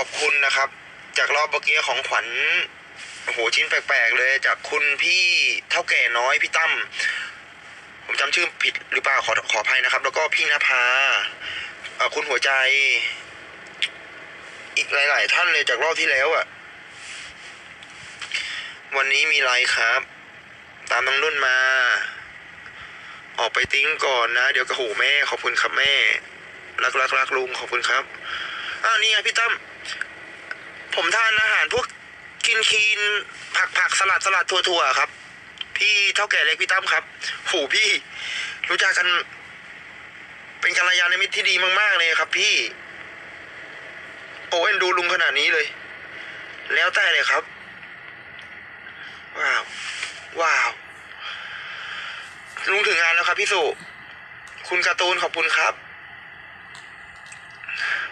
อบคุณนะครับ จากรอบเมื่อกี้ของขวัญโหชิ้นแปลกๆเลย จากคุณพี่เท่าแก่น้อยพี่ตั้มผมจำชื่อผิดหรือเปล่าขอขออภัยนะครับ แล้วก็พี่นภาคุณหัวใจ อีกหลาย ๆ ท่านเลยจากรอบที่แล้วอะวันนี้มีไลฟ์ครับ ตามน้องนุ่นมา ออกไปติ้งก่อนนะ เดี๋ยวกระหูแม่ ขอบคุณครับแม่ รักรักรักลุงขอบคุณครับอ้าวนี่ไงพี่ตั้ม ผมทานอาหารพวกกินคีน ผักผักสลัดสลัดถั่วถั่วๆครับ พี่เท่าแก่เล็กพี่ตั้มครับโหพี่ รู้จักกัน เป็นกัลยาณมิตรที่ดีมาก ๆ เลยครับ พี่ โอ้เอ็นดูลุงขนาดนี้เลย แล้วแต่เลยครับ ว้าว ว้าว ลุงถึงงานแล้วครับพี่สุ คุณการ์ตูนขอบคุณครับ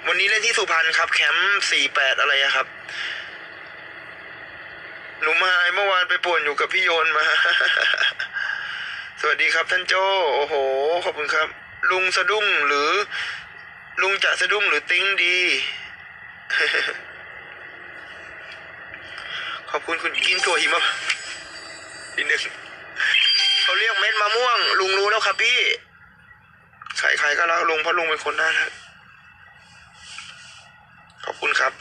วันนี้เล่นที่สุพรรณครับ แคมป์สี่แปดอะไรครับ หนูมาเมื่อวานไปป่วนอยู่กับพี่โยนมา สวัสดีครับท่านโจโอ้โห ขอบคุณครับ ลุงสะดุ้งหรือ ลุงจะสะดุ้งหรือติ้งดี ขอบคุณคุณกินตัวหิมะนิดนึงเขาเรียกเม็ดมะม่วง ลุงรู้แล้วครับพี่ ใครๆก็รักลุงเพราะลุงเป็นคนน่ารัก ขอบคุณครับ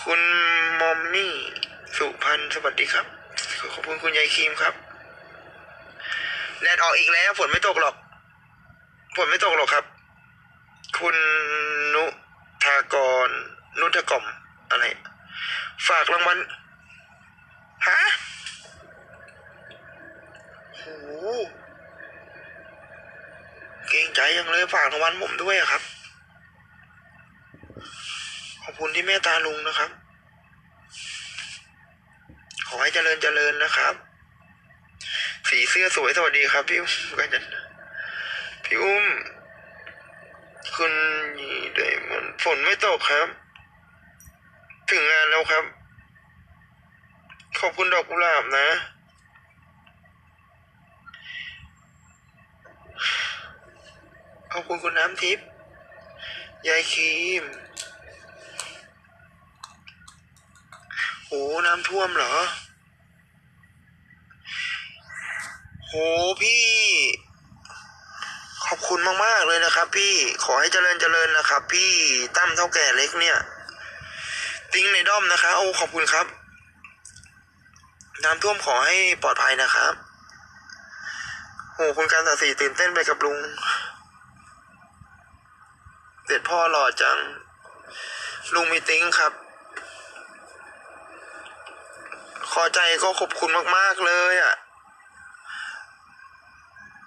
คุณมอมมี่สุพันธ์สวัสดีครับ ขอบคุณคุณยายครีมครับแดดออกอีกแล้วฝนไม่ตกหรอกฝนไม่ตกหรอกครับ คุณนุทากร นุทกล่อมอะไร ฝากรางวัลฮะโหเกรงใจยังเลยฝากรางวัลผมด้วยครับ อบคุณที่เมตตาลุงนะครับ ขอให้เจริญเจริญนะครับ สีเสื้อสวยสวัสดีครับ พี่อุ้มกันจันพี่อุ้ม คุณยีไดมอนด์ฝนไม่ตกครับ ถึงงานแล้วครับ ขอบคุณดอกกุหลาบนะขอบคุณคุณน้ำทิพย์ยายครีม โหน้ำท่วมเหรอ โหพี่ ขอบคุณมากๆเลยนะครับ พี่ขอให้เจริญเจริญนะครับ พี่ตั้มเท่าแก่เล็กเนี่ย ติ้งในด้อมนะคะโอ้ขอบคุณครับ น้ำท่วมขอให้ปลอดภัยนะครับโอ้คุณการตัดสีตื่นเต้นไปกับลุงเด็ดพ่อหล่อจัง ลุงมีติ้งครับ ขอใจก็ขอบคุณมากๆเลยอะ่ะ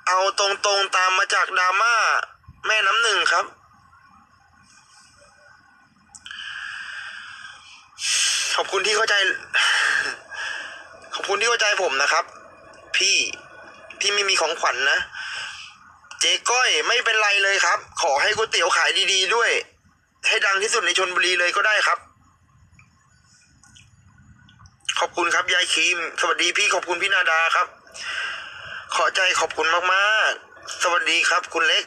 เอาตรงๆตามมาจากดราม่าแม่น้ำหนึ่งครับ ขอบคุณที่เข้าใจ ขอบคุณที่เข้าใจผมนะครับ พี่ที่ไม่มีของขวัญนนะ เจ๊ก้อยไม่เป็นไรเลยครับ ขอให้ก๋วยเตี๋ยวขายดี ๆ ด้วย ให้ดังที่สุดในชนบุรีเลยก็ได้ครับ ขอบคุณครับยายครีม สวัสดีพี่ขอบคุณพี่นาดาครับ ขอใจขอบคุณมากๆ สวัสดีครับ คุณเล็ก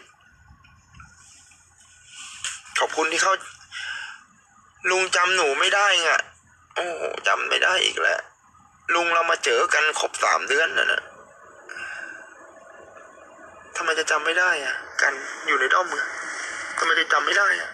ขอบคุณที่เขาลุงจำหนูไม่ได้ไงโอ้จำไม่ได้อีกแล้วลุงเรามาเจอกันครบสามเดือนนะนะทำไมจะจำไม่ได้อะ กันอยู่ในด้อมอทำไมจะจำไม่ได้อะ